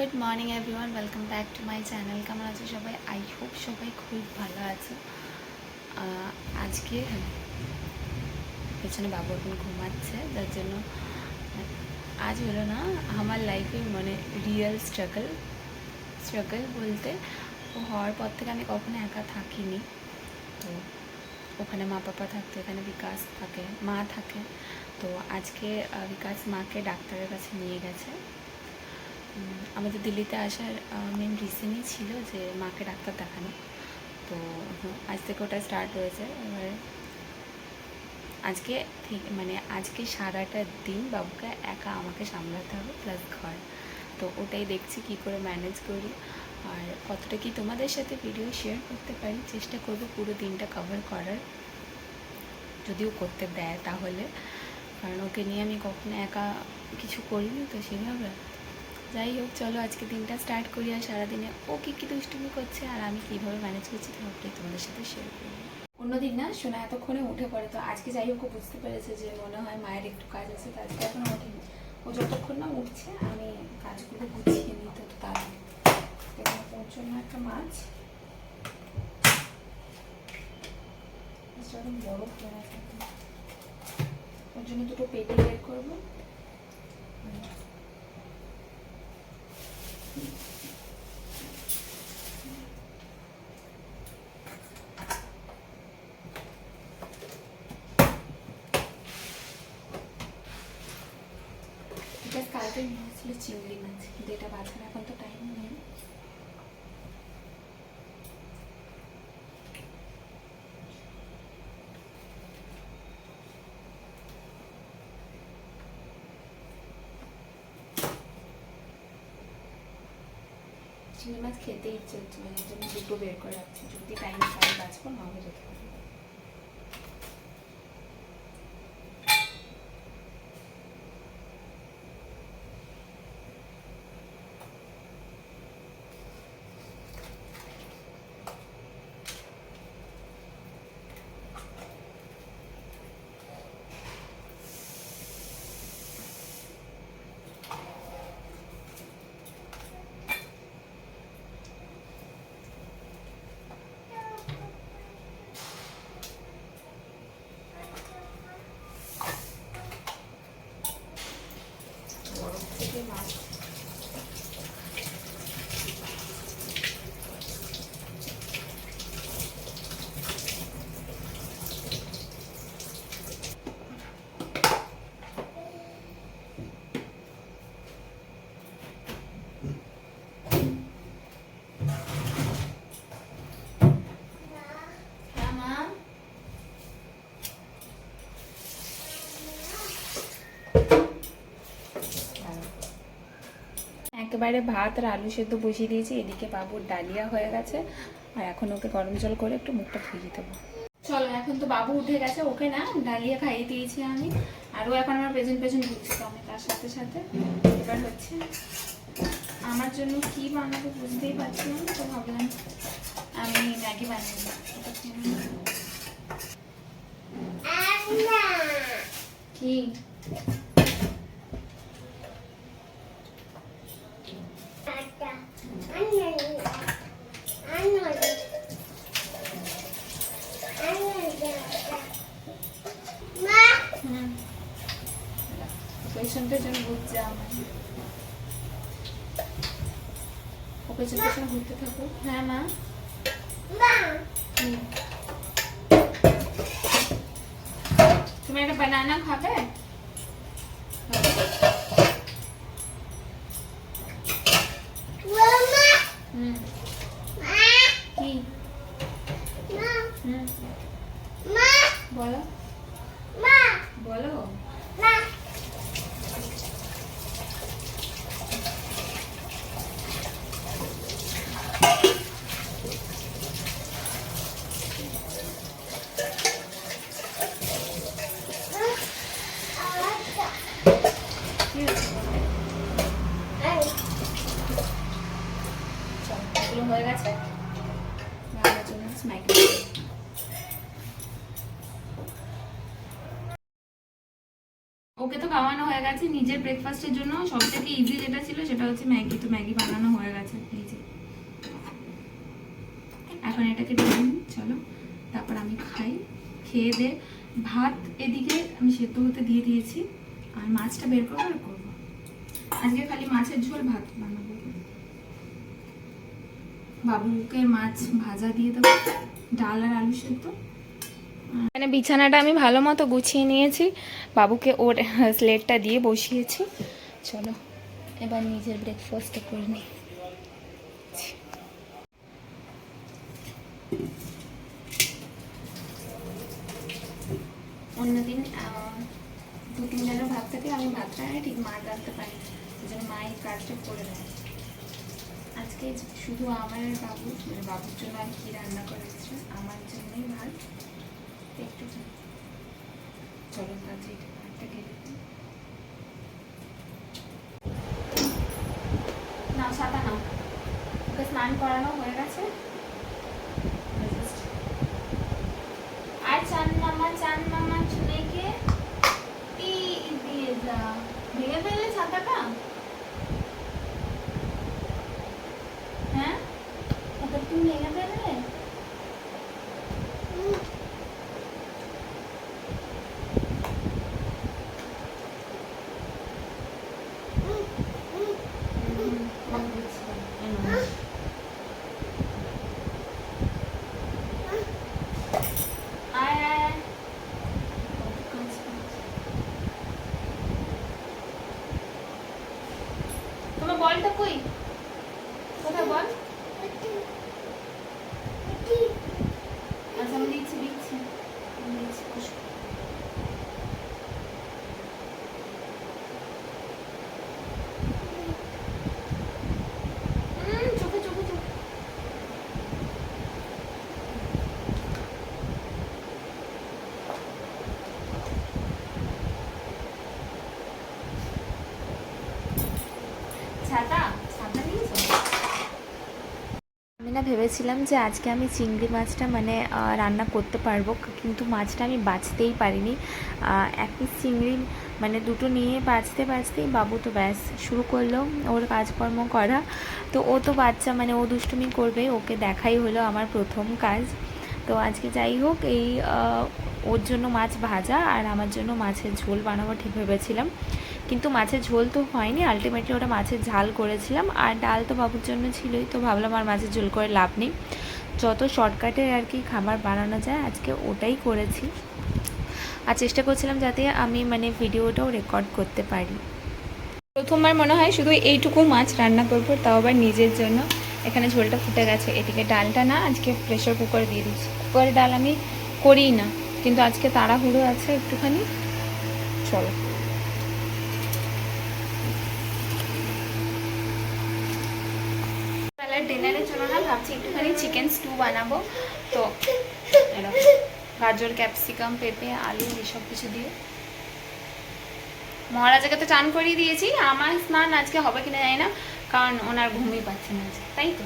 Good morning everyone, welcome back to my channel. কেমন আছে সবাই? আই হোপ সবাই খুব ভালো আছে। আজকে পেছনে বাবু এখন ঘুমাচ্ছে, যার জন্য আজ হলো না, আমার লাইফে মানে রিয়েল স্ট্রাগল স্ট্রাগল বলতে ও হওয়ার পর থেকে আমি কখনো একা থাকিনি। তো ওখানে মা পাপা থাকতো, এখানে বিকাশ থাকে, মা থাকে। তো আজকে বিকাশ মাকে ডাক্তারের কাছে নিয়ে গেছে। আমাদের দিল্লিতে আসার মেন রিজনই ছিল যে মাকে ডাক্তার দেখানো। তো আজ থেকে ওটা স্টার্ট হয়েছে এবার আজকে ঠিক মানে আজকে সারাটা দিন বাবুকে একা আমাকে সামলাতে হবে প্লাস ঘর। তো ওটাই দেখছি কি করে ম্যানেজ করি। আর কতটা কি তোমাদের সাথে ভিডিও শেয়ার করতে পারি, চেষ্টা করব পুরো দিনটা কভার করার। যদিও করতে দেয় তাহলে, কারণ ওকে নিয়ে আমি কখনো একা কিছু করিনি, তো সেভাবে যাই হোক, চলো আজকে দিনটা স্টার্ট করি আর সারাদিনে ও কী কী দুষ্টুমি করছে আর আমি কীভাবে ম্যানেজ করছি সবটাই তোমাদের সাথে শেয়ার করব। অন্যদিন না শোনা এতক্ষণে উঠে পড়ে, তো আজকে যাই হোক বুঝতে পেরেছে যে মনে হয় মায়ের একটু কাজ আছে, তো আজকে এখন ওঠেনি। ও যতক্ষণ না উঠছে, আমি কাজগুলো গুছিয়ে নিই, তো তার ওর জন্য একটা মাছ। বড়। ওর জন্য দুটো পেটি বের করব। কালকে নিয়ে আসছিল চিংড়ি মাছ, কিন্তু এটা বাজার এখন তো টাইম নেই চিংড়ি মাছ খেতে ইচ্ছে হচ্ছিল এর জন্য দুটো বের করে রাখছি যদি টাইম পাই বাঁচবো, না রেখে দেবো। বরফ থেকে মাছ হ্যাঁ মা একেবারে ভাত আর আলু সেদ্ধ বসিয়ে দিয়েছি। এদিকে বাবুর ডালিয়া হয়ে গেছে। আর এখন ওকে গরম জল করে একটু মুখটা ধুয়ে দেবো চলো এখন তো বাবু উঠে গেছে। ওকে না ডালিয়া খাইয়ে দিয়েছি আমি। আর ও এখন আমার পেছন পেছন ঘুরছে আমি তার সাথে সাথে। এবার হচ্ছে আমার জন্য কি বানাবো বুঝতেই পারছিলাম না, তো ভাবলাম আমি ম্যাগি বানিয়ে। কি? পেছন জন্য ঘুরছে আমার। ও পেশেন্টের পেছন ঘুরতে থাকো। হ্যাঁ মা। তুমি একটা বানানা খাবে হুম কি হুম বলো বলো কি হয়েছে বলো? চলো, এগুলো হয়ে গেছে রান্নার জন্য স্ম্যাগি ও ওকে তো খাওয়ানো হয়ে গেছে, নিজের ব্রেকফাস্টের জন্য সব থেকে ইজি যেটা ছিল সেটা হচ্ছে ম্যাগি, তো ম্যাগি বানানো হয়ে গেছে নিজে। এখন এটাকে ঢেলে চলো। তারপর আমি খাই, খেয়ে দে। ভাত এদিকে আমি সেদ্ধ হতে দিয়ে দিয়েছি, আর মাছটা বের করব আর করব। আজকে খালি মাছের ঝোল, ভাত বানাবো। বাবুকে মাছ ভাজা দিয়ে দেবো, ডাল আর আলু সেদ্ধ। মানে বিছানাটা আমি ভালো মতো গুছিয়ে নিয়েছি। বাবুকে ওর স্লেটটা দিয়ে বসিয়েছি। চলো, এবার নিজের ব্রেকফাস্টটা করে নিই। অন্যদিন দু তিন জনের ভাত থেকে, আমি ভাতটা আনি ঠিক মা রাখতে পারি ওই জন্য মা এই কাজটা করে দেয়। আজকে শুধু আমার বাবু মানে বাবুর জন্য আর কি রান্না করেছে আমার জন্যই ভাত। একটু চলো কাজে একটা কেটে। নাও ছাতা নাও। ওকে স্নান করানো হয়ে গেছে। আমি না ভেবেছিলাম যে আজকে আমি চিংড়ি মাছটা মানে রান্না করতে পারব কিন্তু মাছটা আমি বাছতেই পারিনি। এক পিস চিংড়ি মানে দুটো নিয়ে বাছতে, বাছতেই বাবু তো ব্যাস শুরু করল, ওর কাজকর্ম করা। তো ও তো বাচ্চা মানে ও দুষ্টুমি করবে, ওকে দেখাই হলো আমার প্রথম কাজ। তো আজকে যাই হোক, এই ওর জন্য মাছ ভাজা আর আমার জন্য মাছের ঝোল বানাবো ঠিক ভেবেছিলাম। কিন্তু মাছের ঝোল তো হয়নি আলটিমেটলি ওটা মাছের ঝাল করেছিলাম, আর ডাল তো বাবুর জন্য ছিলই, তো ভাবলাম আর মাছের ঝোল করে লাভ নেই। যত শর্টকাটে আর কি খাবার বানানো যায়, আজকে ওটাই করেছি। আর চেষ্টা করছিলাম যাতে আমি মানে ভিডিওটাও রেকর্ড করতে পারি। প্রথমবার মনে হয় শুধু এইটুকু মাছ রান্না করব, তাও আবার নিজের জন্য। এখানে ঝোলটা ফুটে গেছে, এদিকে ডালটা না আজকে প্রেশার কুকারে দিয়ে দিচ্ছি কুকারে ডাল আমি করিই না, কিন্তু আজকে তাড়াহুড়ো আছে একটুখানি। চলো। বেলার ডিনারের জন্য না, ভাবছি একটুখানি চিকেন স্টু বানাবো। তো গাজর ক্যাপসিকাম পেঁপে, আলু, এসব কিছু দিয়ে। মহারাজাকে তো চান করিয়ে দিয়েছি, আমার স্নান আজকে হবে কিনা জানি না, কারণ ওনার ঘুমই পাচ্ছে না আজকে, তাই তো?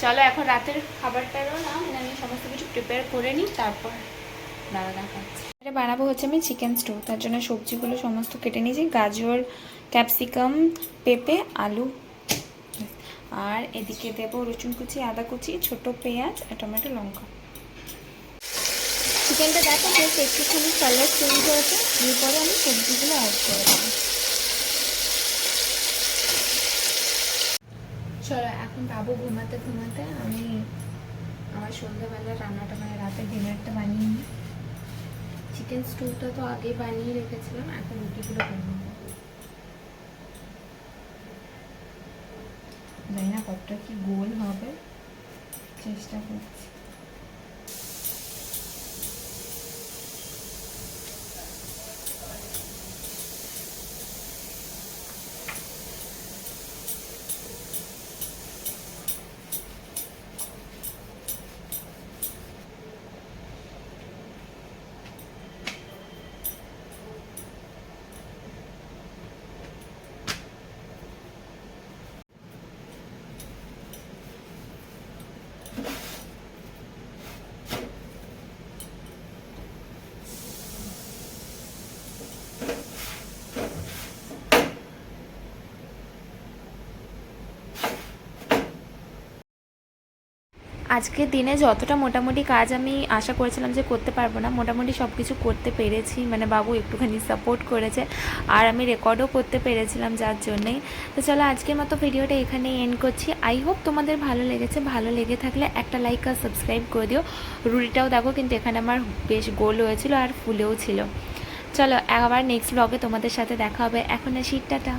চলো এখন রাতের খাবারটারও না আমি সমস্ত কিছু প্রিপেয়ার করে নিই, তারপর দাদা দেখাচ্ছি। এটা বানাবো হচ্ছে আমি চিকেন স্টু তার জন্য সবজিগুলো সমস্ত কেটে নিয়েছি, গাজর ক্যাপসিকাম পেঁপে, আলু। আর এদিকে দেবো রসুন কুচি আদা কুচি ছোট পেঁয়াজ আর টমেটো লঙ্কা। চিকেনটা দেখো বেশ একটুখানি কালার চেঞ্জ হয়েছে। এরপরে আমি সবজিগুলো অ্যাড করে দেবো। চলো এখন বাবু ঘুমাতে ঘুমাতে আমি আমার সন্ধ্যাবেলা রান্নাটা মানে রাতে ডিনারটা বানিয়ে নিই। চিকেন স্টুটা তো আগে বানিয়ে রেখেছিলাম এখন রুটিগুলো বানিয়ে নেব জানি না কতটা কি গোল হবে? চেষ্টা করছি। আজকের দিনে যতটা মোটামুটি কাজ আমি আশা করেছিলাম যে করতে পারব না, মোটামুটি সব কিছু করতে পেরেছি। মানে বাবু একটুখানি সাপোর্ট করেছে আর আমি রেকর্ডও করতে পেরেছিলাম যার জন্যেই তো চলো আজকের মতো ভিডিওটা এখানেই এন্ড করছি। আই হোপ তোমাদের ভালো লেগেছে। ভালো লেগে থাকলে একটা লাইক আর সাবস্ক্রাইব করে দিও। রুটিটাও দেখো কিন্তু এখানে আমার বেশ গোল হয়েছিল আর ফুলেও ছিল। চলো আবার নেক্সট ব্লগে তোমাদের সাথে দেখা হবে। এখন আসি, টাটা।